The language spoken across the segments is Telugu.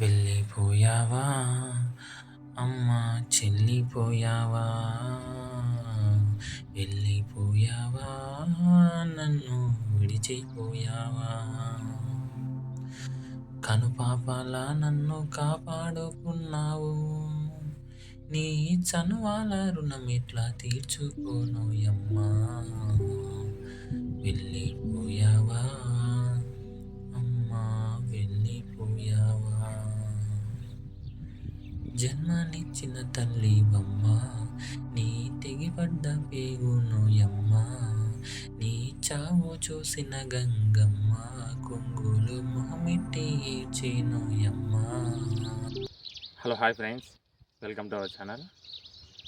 వెళ్ళిపోయావా? అమ్మ చెల్లిపోయావా? వెళ్ళిపోయావా? నన్ను విడిచిపోయావా? కనుపాపలా నన్ను కాపాడుకున్నావు. నీ చనువాల రుణం ఎట్లా తీర్చుకోను అమ్మా వెళ్ళిపోయావా? జన్మనిచ్చిన తల్లి బొమ్మ నీ తెగిపడ్డ పేగును యమ్మ నీ చావు చూసిన గంగమ్మ కొంగులు మొహమెట్టి ఏడ్చేను యమ్మ. Hello hi friends welcome to our channel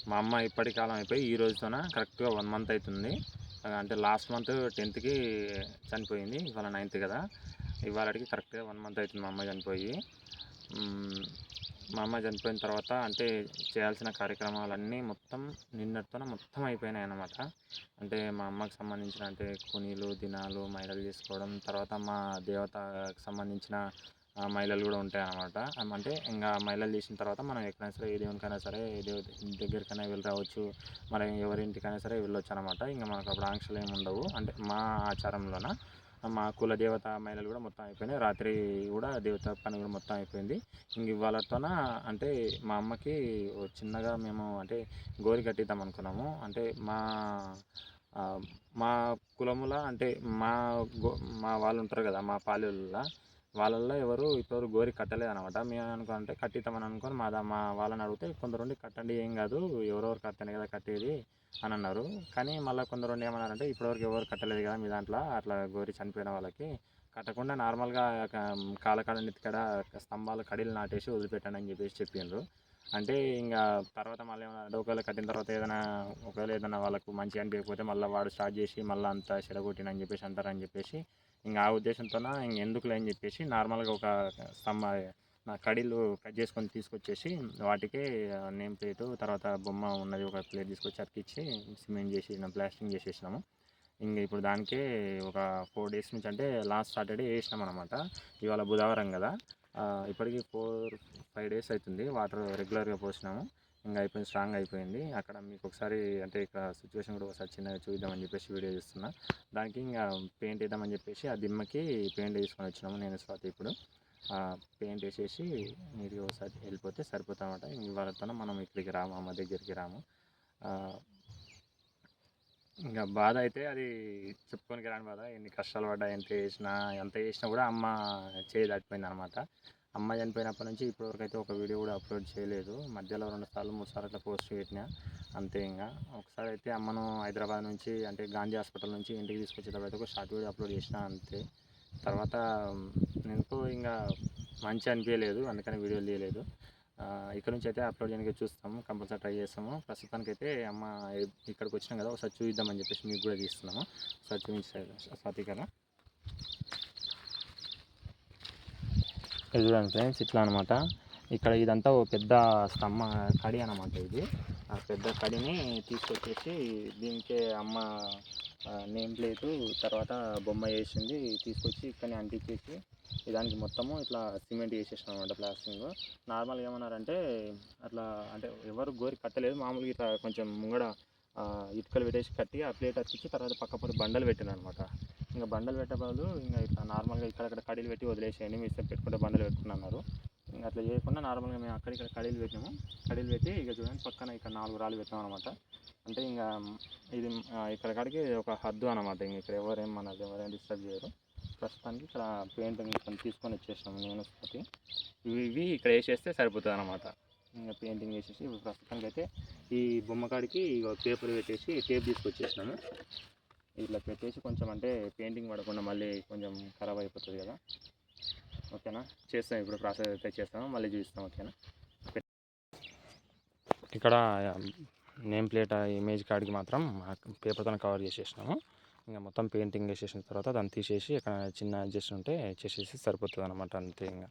మా అమ్మ ఇప్పటి కాలం అయిపోయి ఈ రోజుతోన కరెక్ట్గా వన్ మంత్ అవుతుంది అంటే లాస్ట్ మంత్ టెన్త్కి చనిపోయింది ఇవాళ నైన్త్ కదా. ఇవాళకి కరెక్ట్గా వన్ మంత్ అవుతుంది మా అమ్మ చనిపోయి. మా అమ్మ చనిపోయిన తర్వాత అంటే చేయాల్సిన కార్యక్రమాలన్నీ మొత్తం నిన్నటితోనే మొత్తం అయిపోయినాయి అన్నమాట. అంటే మా అమ్మకి సంబంధించిన అంటే కునీలు దినాలు మైలలు చేసుకోవడం తర్వాత మా దేవతకు సంబంధించిన మహిళలు కూడా ఉంటాయి అన్నమాట. అంటే ఇంకా మహిళలు చేసిన తర్వాత మనం ఎక్కడైనా సరే ఏ దేవునికైనా సరే ఏ దేవు దగ్గరికైనా వెళ్ళి రావచ్చు మరి ఎవరింటికైనా సరే వెళ్ళొచ్చు అనమాట ఇంకా మనకు అప్పుడు ఆంక్షలు ఏమి ఉండవు. అంటే మా ఆచారంలోన మా కుల దేవత మహిళలు కూడా మొత్తం అయిపోయినాయి. రాత్రి కూడా దేవత పని కూడా మొత్తం అయిపోయింది. ఇంక ఇవాళతోన అంటే మా అమ్మకి చిన్నగా మేము అంటే గోరి కట్టిద్దాం అనుకున్నాము. అంటే మా మా కులముల అంటే మా గో మా వాళ్ళు ఉంటారు కదా మా పాలెల్లో వాళ్ళల్లో ఎవరు ఇప్పుడు గోరి కట్టలేదు అనమాట మేము అనుకుంటే కట్టిద్దామని అనుకొని మా దా- మా వాళ్ళని అడిగితే కొందరుండి కట్టండి ఏం కాదు ఎవరెవరు కట్టండి కదా కట్టేది అని అన్నారు. కానీ మళ్ళీ కొందరుండి ఏమన్నారంటే ఇప్పటివరకు ఎవరు కట్టలేదు కదా మీ దాంట్లో అట్లా గోరి చనిపోయిన వాళ్ళకి కట్టకుండా నార్మల్గా కాలకాడ నెత్తికాడ స్తంభాలు కడీలు నాటేసి వదిలిపెట్టండి అని చెప్పేసి చెప్పిండ్రు. అంటే ఇంకా తర్వాత మళ్ళీ ఏమన్నా ఒకవేళ కట్టిన తర్వాత ఏదైనా ఒకవేళ ఏదైనా వాళ్ళకు మంచిగా అనిపించకపోతే మళ్ళీ వాడు స్టార్ట్ చేసి మళ్ళీ అంతా చెడగొట్టినని చెప్పేసి అంటారని చెప్పేసి ఇంకా ఆ ఉద్దేశంతోన ఇంక ఎందుకులే అని చెప్పేసి నార్మల్గా ఒక స్తంభ నా కడీలు కట్ చేసుకొని తీసుకొచ్చేసి వాటికి నేమ్ ప్లేట్ తర్వాత బొమ్మ ఉన్నది ఒక ప్లేట్ తీసుకొచ్చి అతికిచ్చి సిమెంట్ చేసి ప్లాస్టింగ్ చేసేసినాము. ఇంక ఇప్పుడు దానికే ఒక ఫోర్ డేస్ నుంచి అంటే లాస్ట్ సాటర్డే వేసినాం అనమాట ఇవాళ బుధవారం కదా ఇప్పటికీ ఫోర్ ఫైవ్ డేస్ అవుతుంది వాటర్ రెగ్యులర్గా పోసినాము. ఇంకా అయిపోయింది స్ట్రాంగ్ అయిపోయింది. అక్కడ మీకు ఒకసారి అంటే ఇక్కడ సిచ్యువేషన్ కూడా ఒకసారి చిన్నగా చూద్దామని చెప్పేసి వీడియో చేస్తున్నా. దానికి ఇంకా పెయింట్ వేద్దామని చెప్పేసి ఆ దిమ్మకి పెయింట్ వేసుకొని వచ్చినాము నేను స్వాతి ఇప్పుడు. పెయింట్ వేసేసి మీరు ఒకసారి వెళ్ళిపోతే సరిపోతామట ఇవాళతో మనం ఇక్కడికి రాము అమ్మ దగ్గరికి రాము. ఇంకా బాధ అయితే అది చెప్పుకోనికి రాని బాధ. ఎన్ని కష్టాలు పడ్డా ఎంత చేసినా ఎంత చేసినా కూడా అమ్మ చేయి దాటిపోయింది అనమాట అమ్మ చనిపోయినప్పటి నుంచి ఇప్పటివరకు అయితే ఒక వీడియో కూడా అప్లోడ్ చేయలేదు. మధ్యలో రెండు సార్లు మూడు సార్లు అట్లా పోస్ట్ పెట్టిన. అంతే ఇంకా. ఒకసారి అయితే అమ్మను హైదరాబాద్ నుంచి అంటే గాంధీ హాస్పిటల్ నుంచి ఇంటికి తీసుకొచ్చేటప్పుడు అయితే ఒక షార్ట్ వీడియో అప్లోడ్ చేసిన అంతే. తర్వాత నేను ఇంకా మంచి అనిపించలేదు. అందుకని వీడియోలు తీయలేదు. ఇక్కడ నుంచి అయితే అప్లోడ్ చేయడానికి చూస్తాము. కంపల్సరీ ట్రై చేస్తాము. ప్రస్తుతానికి అయితే అమ్మ ఇక్కడికి వచ్చినాం కదా. ఒకసారి చూద్దామని చెప్పేసి మీకు కూడా తీస్తున్నాము. ఒకసారి చూపించారు స్వాతి కదా ఇక్కడ చూడండి ఫ్రెండ్స్ ఇట్లా అనమాట ఇక్కడ ఇదంతా ఒక పెద్ద స్తంభ కడి అనమాట ఇది. ఆ పెద్ద కడిని తీసుకొచ్చేసి దీనికే అమ్మ నేమ్ ప్లేటు తర్వాత బొమ్మ వేసింది తీసుకొచ్చి ఇక్కడనే అంటించేసి దానికి మొత్తము ఇట్లా సిమెంట్ వేసేసినాం అనమాట ప్లాస్టింగ్. నార్మల్గా ఏమన్నారంటే అట్లా అంటే ఎవరు గోరి కట్టలేదు మామూలుగా ఇట్లా కొంచెం ముంగడ ఇటుకలు పెట్టేసి కట్టి ఆ ప్లేట్ అతికించి తర్వాత పక్క బండలు పెట్టాను అనమాట ఇంకా బండలు పెట్టే బదులు ఇంకా ఇట్లా నార్మల్గా ఇక్కడక్కడ కడీలు పెట్టి వదిలేసేయండి మీ పెట్టుకుంటే బండలు పెట్టుకున్నారు ఇంకా అట్లా చేయకుండా నార్మల్గా మేము అక్కడ ఇక్కడ కడీలు పెట్టినాము. కడీలు పెట్టి ఇక చూడండి పక్కన ఇక్కడ నాలుగు రాళ్ళు పెట్టాం అనమాట అంటే ఇంకా ఇది ఇక్కడ కాడికి ఒక హద్దు అనమాట ఇంక ఇక్కడ ఎవరేం మనది ఎవరేం డిస్టర్బ్ చేయరు. ప్రస్తుతానికి ఇక్కడ పెయింట్ కొంచెం తీసుకొని వచ్చేసినాము నేను ఒకటి ఇవి ఇవి ఇక్కడ వేసేస్తే సరిపోతుంది అనమాట ఇంకా పెయింటింగ్ వేసేసి ఇప్పుడు ప్రస్తుతానికి అయితే ఈ బొమ్మ కాడికి పేపర్ పెట్టేసి టేప్ తీసుకొచ్చేసినాము. ఇట్లా పెట్టేసి కొంచెం అంటే పెయింటింగ్ పడకుండా మళ్ళీ కొంచెం ఖరాబ్ అయిపోతుంది కదా. ఓకేనా? చేస్తాం ఇప్పుడు ప్రాసెస్ అయితే చేస్తాము మళ్ళీ చూపిస్తాం ఓకేనా? ఇక్కడ నేమ్ ప్లేట్ ఇమేజ్ కార్డ్కి మాత్రం పేపర్తో కవర్ చేసేసినాము. ఇంకా మొత్తం పెయింటింగ్ వేసేసిన తర్వాత దాన్ని తీసేసి ఇక్కడ చిన్న అడ్జస్ట్ ఉంటే చేసేసి సరిపోతుంది అనమాట అంతే ఇంకా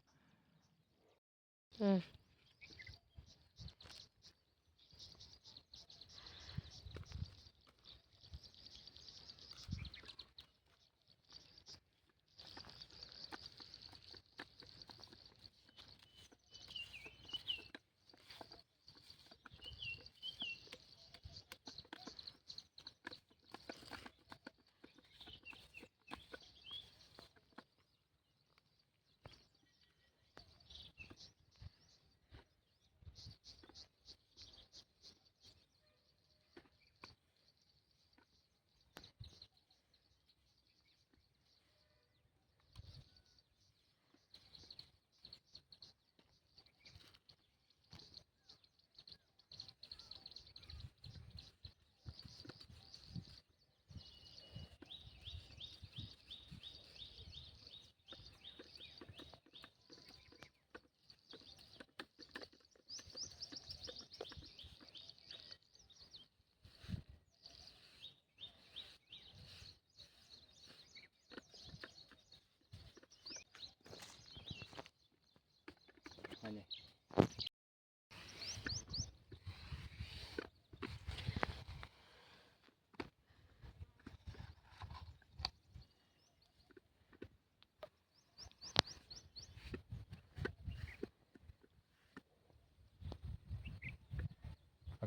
అదే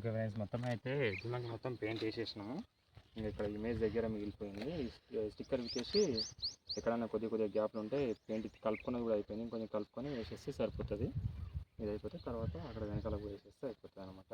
ఓకే ఫ్రెండ్స్ మొత్తం అయితే దిమ్మకి మొత్తం పెయింట్ వేసేసినాము ఇంకా ఇక్కడ ఇమేజ్ దగ్గర మిగిలిపోయింది. స్టిక్కర్ ఇచ్చేసి ఎక్కడైనా కొద్ది కొద్దిగా గ్యాప్లు ఉంటే పెయింట్ కలుపుకున్నది కూడా అయిపోయింది. కొంచెం కలుపుకొని వేసేస్తే సరిపోతుంది. ఇది అయిపోతే తర్వాత అక్కడ వెనకాల వేసేస్తే అయిపోతుంది అనమాట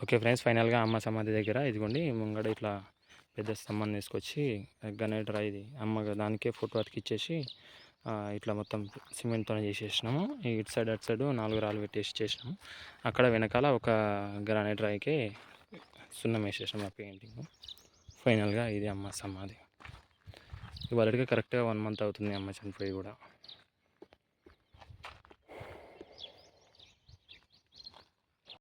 ఓకే ఫ్రెండ్స్ ఫైనల్గా అమ్మ సమాధి దగ్గర ఇదిగోండి ముంగడ ఇట్లా పెద్ద స్తంభం తీసుకొచ్చి గనేటర్ ఇది అమ్మ దానికే ఫోటో అతికిచ్చేసి ఇట్లా మొత్తం సిమెంట్తో చేసేసినాము. ఇటు సైడ్ అటు సైడ్ నాలుగు రాళ్ళు పెట్టేసి చేసినాము. అక్కడ వెనకాల ఒక గ్రానైట్ రాయికి సున్నం వేసేసినాము ఆ పెయింటింగ్. ఫైనల్గా ఇది అమ్మ సమాధి. ఇవాళకి కరెక్ట్గా వన్ మంత్ అవుతుంది అమ్మ చనిపోయి కూడా.